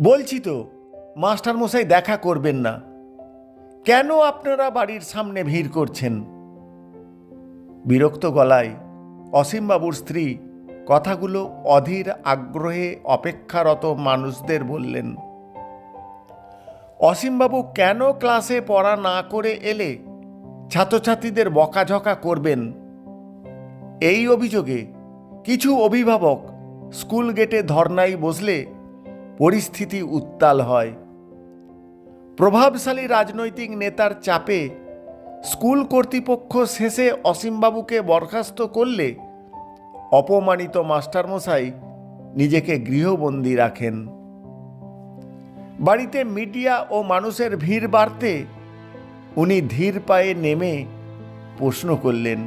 বলছি তো, মাস্টারমশাই দেখা করবেন না। কেন আপনারা বাড়ির সামনে ভিড় করছেন? বিরক্ত গলায় অসীমবাবুর স্ত্রী কথাগুলো অধীর আগ্রহে অপেক্ষারত মানুষদের বললেন, অসীমবাবু, কেন ক্লাসে পড়া না করে এলে ছাত্রছাত্রীদের বকাঝকা করবেন? এই অভিযোগে কিছু অভিভাবক স্কুল গেটে ধর্নায় বসলে পরিস্থিতি উত্তাল হয়। প্রভাবশালী রাজনৈতিক নেতার চাপে স্কুল কর্তৃপক্ষ শেষে অসীমবাবুকে বরখাস্ত করলে অপমানিত মাস্টারমশাই নিজেকে গৃহবন্দী রাখেন। বাড়িতে মিডিয়া ও মানুষের ভিড় বাড়তে উনি ধীর পায়ে নেমে প্রশ্ন করলেন,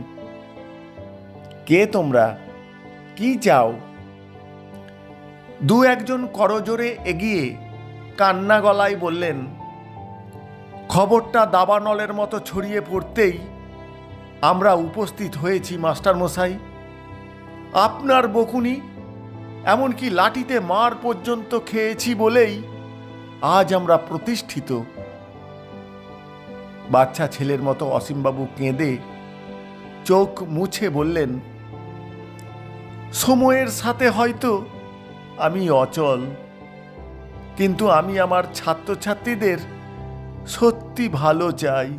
কে তোমরা? কি চাও? দু একজন করজোরে এগিয়ে কান্না গলায় বললেন, খবরটা দাবানলের মতো ছড়িয়ে পড়তেই আমরা উপস্থিত হয়েছি মাস্টারমশাই আপনার বকুনি এমনকি লাঠিতে মার পর্যন্ত খেয়েছি বলেই আজ আমরা প্রতিষ্ঠিত। বাচ্চা ছেলের মতো অসীমবাবু কেঁদে চোখ মুছে বললেন, সময়ের সাথে হয়তো আমি অচল কিন্তু আমি আমার ছাত্রছাত্রীদের সত্যি ভালো চাই।